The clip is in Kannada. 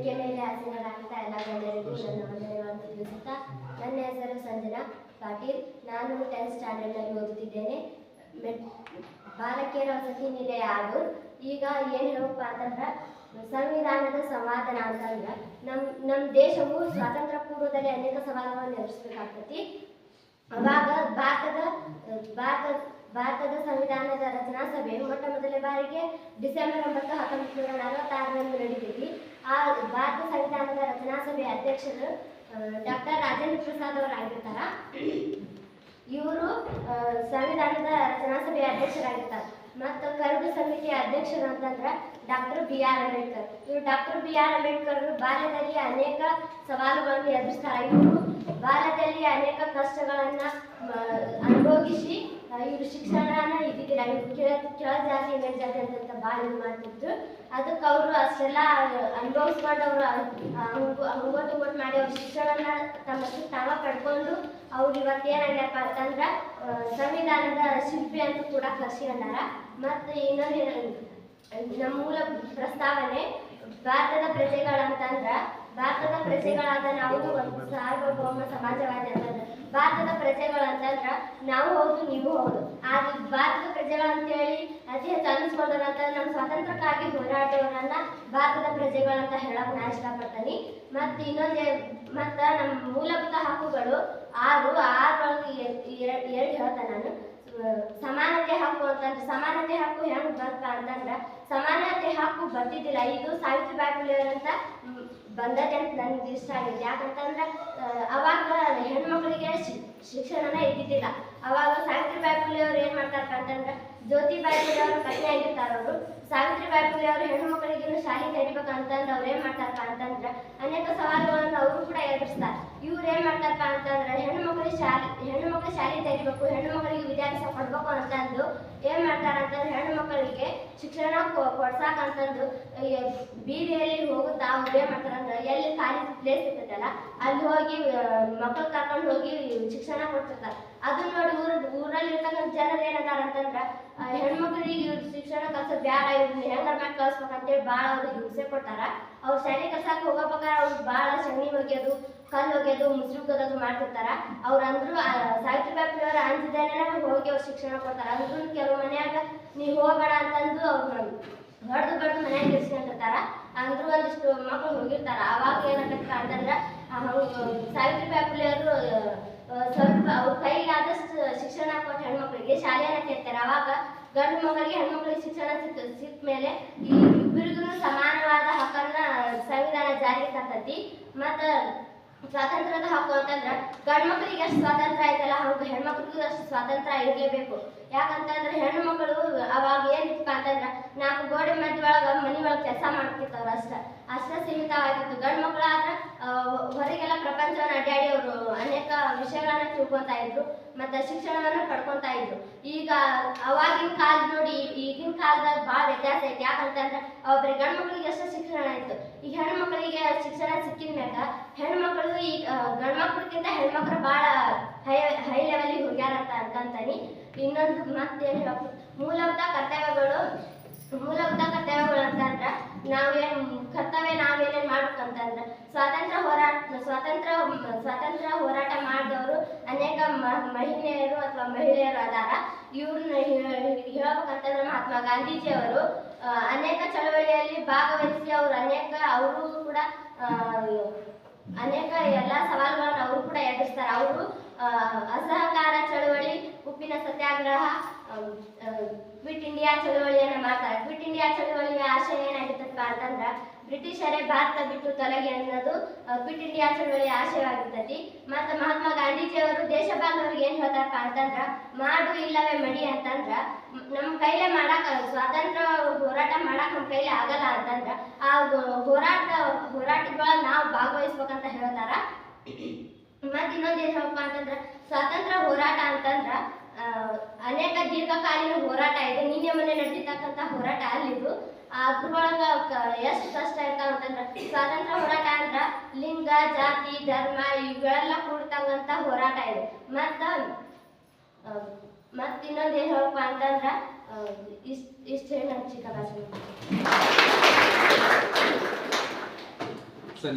ವೇದಿಕೆ ಮೇಲೆ ಆಸೀನರಾಗಿದ್ದ ಎಲ್ಲ ಗಣ್ಯರಿಗೂ ನನ್ನ ವಂದನೆಗಳನ್ನು ತಿಳಿಸುತ್ತಾ ನನ್ನ ಹೆಸರು ಸಂಜನಾ ಪಾಟೀಲ್. ನಾನು ಟೆಂತ್ ಸ್ಟ್ಯಾಂಡರ್ಡ್ನಲ್ಲಿ ಓದುತ್ತಿದ್ದೇನೆ. ಮೆಟ್ ಬಾಲಕಿಯರ ವಸತಿ ನಿಲಯ ಆದೂರ್ ಈಗ ಏನು ಹೇಳಪ್ಪ ಅಂತಂದ್ರೆ, ಸಂವಿಧಾನದ ಸಂವಾದನ ಅಂತಂದ್ರೆ ನಮ್ಮ ನಮ್ಮ ದೇಶವು ಸ್ವಾತಂತ್ರ್ಯ ಪೂರ್ವದಲ್ಲಿ ಅನೇಕ ಸವಾಲುಗಳನ್ನು ಎದುರಿಸಬೇಕಾಗ್ತತಿ. ಅವಾಗ ಭಾರತದ, ಭಾರತ, ಭಾರತದ ಸಂವಿಧಾನದ ರಚನಾ ಸಭೆ ಮೊಟ್ಟ ಮೊದಲ ಬಾರಿಗೆ ಡಿಸೆಂಬರ್ ಒಂಬತ್ತು ಹತ್ತೊಂಬತ್ತು ನೂರ ನಲವತ್ತಾರರಂದು ನಡೀತೈತಿ. ಆ ಭಾರತ ಸಂವಿಧಾನದ ರಚನಾ ಸಭೆಯ ಅಧ್ಯಕ್ಷರು ಡಾಕ್ಟರ್ ರಾಜೇಂದ್ರ ಪ್ರಸಾದ್ ಅವರಾಗಿರ್ತಾರ ಇವರು ಸಂವಿಧಾನದ ರಚನಾ ಸಭೆಯ ಅಧ್ಯಕ್ಷರಾಗಿರ್ತಾರೆ. ಮತ್ತು ಕರಡು ಸಮಿತಿಯ ಅಧ್ಯಕ್ಷರು ಅಂತಂದ್ರೆ ಡಾಕ್ಟರ್ ಬಿ ಆರ್ ಅಂಬೇಡ್ಕರ್. ಇವರು ಡಾಕ್ಟರ್ ಬಿ ಆರ್ ಅಂಬೇಡ್ಕರ್ ಬಾಲ್ಯದಲ್ಲಿ ಅನೇಕ ಸವಾಲುಗಳನ್ನು ಎದುರಿಸ್ತಾರೆ. ಇವರು ಬಾಲ್ಯದಲ್ಲಿ ಅನೇಕ ಕಷ್ಟಗಳನ್ನ ಅನುಭವಿಸಿ ಇವರು ಶಿಕ್ಷಣನ ಇವರು ಕೆಳ ಕೆಳ ಜಾತಿ, ಮೇಲ್ ಜಾತಿ ಅಂತ ಇದು ಮಾಡ್ತಿದ್ರು. ಅದಕ್ಕೆ ಅವರು ಅಷ್ಟೆಲ್ಲ ಅನುಭವಿಸ್ಕೊಂಡು ಅವರು ಗೊಟ್ಟು ಮಾಡಿ ಅವ್ರ ಶಿಕ್ಷಣನ ತಮ್ಮ ತಾವ ಪಡ್ಕೊಂಡು ಅವ್ರು ಇವತ್ತು ಏನಾಗ್ಯಪ್ಪ ಅಂತಂದ್ರೆ ಸಂವಿಧಾನದ ಶಿಲ್ಪಿ ಅಂತ ಕೂಡ ಕರ್ಸ್ಕೊಂಡಾರ ಮತ್ತು ಇನ್ನೊಂದು ನಮ್ಮ ಮೂಲ ಪ್ರಸ್ತಾವನೆ, ಭಾರತದ ಪ್ರಜೆಗಳಂತಂದ್ರ ಭಾರತದ ಪ್ರಜೆಗಳಾದ ನಾವು ಒಂದು ಸಾರ್ವಭೌಮ ಸಮಾಜವಾದಿ ಅಂತಂದ್ರೆ ಭಾರತದ ಪ್ರಜೆಗಳಂತಂದ್ರ ನಾವು ಹೌದು ನೀವು ಹೌದು. ಆದ್ರೆ ಭಾರತದ ಪ್ರಜೆಗಳಂತೇಳಿ ಅತಿ ಹೆಚ್ಚು ಅನ್ನಿಸ್ಕೊಂಡವ್ರು ಅಂತಂದ್ರೆ ನಮ್ಮ ಸ್ವಾತಂತ್ರ್ಯಕ್ಕಾಗಿ ಹೋರಾಟವರನ್ನ ಭಾರತದ ಪ್ರಜೆಗಳಂತ ಹೇಳಕ್ ನಾ ಇಷ್ಟಪಡ್ತೀನಿ. ಮತ್ತೆ ಇನ್ನೊಂದು ಮತ್ತು ನಮ್ಮ ಮೂಲಭೂತ ಹಕ್ಕುಗಳು ಆರು ಆರೊಳಗೆ ಎರಡು ಹೇಳ್ತೇನೆ ನಾನು. ಸಮಾನತೆ ಹಕ್ಕು ಅಂತಂದ್ರೆ ಸಮಾನತೆ ಹಕ್ಕು ಹೆಂಗ್ ಬರ್ತಾ ಅಂತಂದ್ರ ಸಮಾನತೆ ಹಕ್ಕು ಬರ್ತಿದ್ದಿಲ್ಲ ಇದು ಸಾವಿತ್ರಿ ಬಾಯಿ ಮ್, ಬಂದದೆ ಅಂತ ನನ್ಗೆ ಇಷ್ಟ ಆಗಿದೆ ಯಾಕಂತಂದ್ರೆ ಅವಾಗ ಹೆಣ್ಮಕ್ಳಿಗೆ ಶಿಕ್ಷಣನ ಇದ್ದಿದ್ದಿಲ್ಲ. ಅವಾಗ ಸಾವಿತ್ರಿಬಾಯಿ ಫುಲೆ ಅವ್ರು ಏನು ಮಾಡ್ತಾರಪ್ಪ ಅಂತಂದ್ರೆ ಜ್ಯೋತಿಬಾಯಿ ಫುಲೆ ಅವ್ರ ಪತ್ನಿ ಆಗಿರ್ತಾರೆ ಅವರು. ಸಾವಿತ್ರಿಬಾಯಿ ಪುಲೆ ಅವರು ಹೆಣ್ಣು ಮಕ್ಕಳಿಗೆ ಶಾಲೆ ತೆರಿಬೇಕು ಅಂತಂದ್ರೆ ಅವ್ರು ಏನು ಮಾಡ್ತಾರಪ್ಪ ಅಂತಂದ್ರೆ, ಅನೇಕ ಸವಾಲುಗಳನ್ನು ಅವರು ಕೂಡ ಎದುರಿಸ್ತಾರೆ. ಇವ್ರು ಏನು ಮಾಡ್ತಾರಪ್ಪ ಅಂತಂದ್ರೆ ಹೆಣ್ಣು ಶಾಲೆ ಹೆಣ್ಣು ಶಾಲೆ ತೆಗಿಬೇಕು ಹೆಣ್ಣು ಮಕ್ಕಳಿಗೆ ವಿದ್ಯಾಭ್ಯಾಸ ಕೊಡ್ಬೇಕು ಅಂತಂದು ಏನು ಮಾಡ್ತಾರಂತಂದ್ರೆ ಹೆಣ್ಣು ಮಕ್ಕಳಿಗೆ ಶಿಕ್ಷಣ ಕೊ- ಕೊಡ್ಸಾಕ್ ಅಂತಂದು ಈ ಬೀದಿಯಲ್ಲಿ ಹೋಗುತ್ತಾ ಅವ್ರು ಮಾಡ್ತಾರಂದ್ರೆ ಎಲ್ಲಿ ಖಾಲಿ ಪ್ಲೇಸ್ ಇರ್ತೈತಲ್ಲ ಅಲ್ಲಿ ಹೋಗಿ ಮಕ್ಕಳು ಕರ್ಕೊಂಡು ಹೋಗಿ ಶಿಕ್ಷಣ ಕೊಡ್ತಿರ್ತಾರೆ ಅದನ್ನ ನೋಡಿ ಊರ ಊರಲ್ಲಿ ಇರ್ತಕ್ಕಂಥ ಜನರು ಏನಂತಾರ ಅಂತಂದ್ರೆ ಹೆಣ್ಮಕ್ಳಿಗೆ ಇವ್ರು ಶಿಕ್ಷಣ ಕಲ್ಸೋದು ಬೇಡ ಇವ್ರನ್ನ ಹೆಂಗಾರ ಮಾಡಿ ಕಳ್ಸ್ಬೇಕಂತೇಳಿ ಭಾಳ ಅವ್ರಿಗೆ ಹಿಂಸೆ ಕೊಡ್ತಾರ. ಅವ್ರು ಶಾಲೆ ಕಲ್ಸಕ್ಕೆ ಹೋಗಬೇಕಾದ್ರೆ ಅವ್ರು ಭಾಳ ಸಗಣಿ ಒಗೆಯೋದು ಕಲ್ಲು ಒಗೆಯೋದು ಮುಸ್ರು ಕದೋದು ಮಾಡ್ತಿರ್ತಾರ. ಅವ್ರು ಅಂದ್ರು ಸಾಹಿತ್ಯ ಸಾವಿತ್ರಿಬಾಯಿ ಫುಲೆ ಅವ್ರ ಅಂಜದೇನೆ ಹೋಗಿ ಅವ್ರು ಶಿಕ್ಷಣ ಕೊಡ್ತಾರೆ. ಅಂದ್ರೂ ಕೆಲವು ಮನ್ಯಾಗ ನೀವು ಹೋಗಬೇಡ ಅಂತಂದು ಅವ್ರನ್ನ ಹೊಡೆದು ಬಡ್ದು ಮನ್ಯಾಗ ಇರ್ಸ್ಕೊಂಡಿರ್ತಾರ ಅಂದ್ರೂ ಒಂದಿಷ್ಟು ಮಕ್ಕಳು ಹೋಗಿರ್ತಾರ ಅವಾಗ ಏನಾಗತ್ತ ಅಂತಂದ್ರ ಸಾವಿತ್ರಿ ಫುಲೆ ಅವರು ಸ್ವಲ್ಪ ಅವ್ರ ಕೈಗೆ ಆದಷ್ಟು ಶಿಕ್ಷಣ ಕೊಟ್ಟು ಹೆಣ್ಮಕ್ಳಿಗೆ ಶಾಲೆಯನ್ನ ಕೇಳ್ತಾರೆ. ಅವಾಗ ಗಂಡು ಮಕ್ಕಳಿಗೆ ಹೆಣ್ಮಕ್ಳಿಗೆ ಶಿಕ್ಷಣ ಸಿಕ್ಕ ಸಿಕ್ಕ ಮೇಲೆ ಈ ಇಬ್ಬರಿಗೂ ಸಮಾನವಾದ ಹಕ್ಕನ್ನ ಸಂವಿಧಾನ ಜಾರಿಗೆ ತರ್ತೈತಿ ಮತ್ತ ಸ್ವಾತಂತ್ರ್ಯದ ಹಕ್ಕು ಅಂತಂದ್ರೆ ಗಂಡು ಮಕ್ಕಳಿಗೆ ಎಷ್ಟು ಸ್ವಾತಂತ್ರ್ಯ ಐತಲ್ಲ ಹಂಗ ಹೆಣ್ಮಕ್ಳಿಗೂ ಅಷ್ಟು ಸ್ವಾತಂತ್ರ್ಯ ಇರಲೇಬೇಕು. ಯಾಕಂತಂದ್ರೆ ಹೆಣ್ಣು ಮಕ್ಕಳು ಅವಾಗ ಏನಿತ್ತಪ್ಪ ಅಂತಂದ್ರೆ ನಾಲ್ಕು ಗೋಡೆ ಮಧ್ಯ ಮನೆ ಒಳಗೆ ಕೆಲಸ ಮಾಡ್ತಿರ್ತವ್ರು ಅಷ್ಟ. ಅಷ್ಟ ಸೀಮಿತವಾಗಿತ್ತು. ಗಂಡು ಮಕ್ಕಳು ಆದ್ರ ಆ, ಹೊರಗೆಲ್ಲ ಪ್ರಪಂಚವನ್ನು ಅಡ್ಡಾಡಿ ಅವರು ಅನೇಕ ವಿಷಯಗಳನ್ನ ತಿಳ್ಕೊತಾ ಇದ್ರು ಮತ್ತೆ ಶಿಕ್ಷಣವನ್ನು ಪಡ್ಕೊತಾ ಇದ್ರು. ಈಗ ಅವಾಗಿನ ಕಾಲ ನೋಡಿ ಈಗಿನ ಕಾಲದಾಗ ಭಾಳ ವ್ಯತ್ಯಾಸ ಐತಿ ಯಾಕಂತಂದ್ರೆ ಒಬ್ಬರಿಗೆ ಗಂಡು ಮಕ್ಕಳಿಗೆ ಶಿಕ್ಷಣ ಇತ್ತು ಈಗ ಹೆಣ್ಣು ಶಿಕ್ಷಣ ಸಿಕ್ಕಿದ ಮ್ಯಾಗ ಹೆಣ್ಮಕ್ಳು ಈ ಗಂಡು ಮಕ್ಳಿಗಿಂತ ಹೆಣ್ಮಕ್ಳು ಭಾಳ ಹೈ ಹೈ ಲೆವೆಲಿಗೆ ಹೋಗ್ಯಾರ ಅಂತ ಇನ್ನೊಂದು ಇನ್ನೊಂದು ಮತ್ತೇನು ಹೇಳಕ್ ಮೂಲಭೂತ ಕರ್ತವ್ಯಗಳು ಮೂಲಭೂತ ಕರ್ತವ್ಯಗಳು ಅಂತಂದ್ರ ನಾವೇನ್, ಕರ್ತವ್ಯ ನಾವೇನೇನ್ ಮಾಡ್ಬೇಕಂತಂದ್ರ ಸ್ವಾತಂತ್ರ್ಯ ಹೋರಾಟ ಸ್ವಾತಂತ್ರ್ಯ ಸ್ವಾತಂತ್ರ್ಯ ಹೋರಾಟ ಮಾಡಿದವರು ಅನೇಕ ಮಹಿಳೆಯರು ಅಥವಾ ಮಹಿಳೆಯರು ಅದಾರ. ಇವ್ರನ್ನ ಹೇಳ್ಬೇಕಂತಂದ್ರೆ ಮಹಾತ್ಮ ಗಾಂಧೀಜಿಯವರು ಅನೇಕ ಚಳವಳಿಯಲ್ಲಿ ಭಾಗವಹಿಸಿ ಅವರು ಅನೇಕ, ಅವರು ಕೂಡ ಅನೇಕ ಎಲ್ಲ ಸವಾಲುಗಳನ್ನು ಅವರು ಕೂಡ ಎದುರಿಸ್ತಾರೆ. ಅವರು ಅಸಹಕಾರ ಚಳವಳಿ, ಉಪ್ಪಿನ ಸತ್ಯಾಗ್ರಹ ಕ್ವಿಟ್ ಇಂಡಿಯಾ ಚಳವಳಿಯನ್ನ ಮಾಡ್ತಾರೆ. ಕ್ವಿಟ್ ಇಂಡಿಯಾ ಚಳವಳಿಯ ಆಶಯ ಅಂತಂದ್ರ ಬ್ರಿಟಿಷರೇ ಭಾರತ ಬಿಟ್ಟು ತೊಲಗಿ ಅನ್ನೋದು ಕ್ವಿಟ್ ಇಂಡಿಯಾ ಚಳವಳಿಯ ಆಶಯವಾಗಿರ್ತೈತಿ. ಮತ್ತು ಮಹಾತ್ಮ ಗಾಂಧೀಜಿ ಅವರು ದೇಶ ಬಾಂಧವರಿಗೆ ಏನ್ ಹೇಳ್ತಾರಪ್ಪ ಅಂತಂದ್ರ, ಮಾಡು ಇಲ್ಲವೇ ಮಡಿ ಅಂತಂದ್ರ ನಮ್ಮ ನಮ್ ಕೈಲೇ ಮಾಡಾಕ, ಸ್ವಾತಂತ್ರ್ಯ ಹೋರಾಟ ಮಾಡಾಕ ನಮ್ ಕೈಲೇ ಆಗಲ್ಲ ಅಂತಂದ್ರ, ಆ ಹೋರಾಟ, ಹೋರಾಟದೊಳಗೆ ನಾವು ಭಾಗವಹಿಸ್ಬೇಕಂತ ಹೇಳ್ತಾರ. ಮತ್ತ ಇನ್ನೊಂದ್ ಏನ್ ಹೇಳಪ್ಪ ಅಂತಂದ್ರ, ಸ್ವಾತಂತ್ರ್ಯ ಹೋರಾಟ ಅಂತಂದ್ರ ಅನೇಕ ದೀರ್ಘಕಾಲೀನ ಹೋರಾಟ ಇದೆ. ನಿನ್ನೆ ಮೊನ್ನೆ ನಡೆದಿರ್ತಕ್ಕಂಥ ಹೋರಾಟ ಅಲ್ಲಿದು ಅದ್ರ ಎಷ್ಟು ಕಷ್ಟ ಇರ್ತಾವ ಅಂತಂದ್ರ ಸ್ವಾತಂತ್ರ್ಯ ಹೋರಾಟ ಅಂದ್ರ ಲಿಂಗ, ಜಾತಿ, ಧರ್ಮ, ಇವುಗಳೆಲ್ಲ ಕೂಡ್ತಂಗಂತ ಹೋರಾಟ ಇದೆ. ಮತ್ತ ಮತ್ತ ಇನ್ನೊಂದ್ ಏನ್ ಹೇಳಪ್ಪ ಅಂತಂದ್ರ ಇಷ್ಟ ಇಷ್ಟ ಹೇಳಿ ಚಿಕ್ಕ ಭಾಷೆ.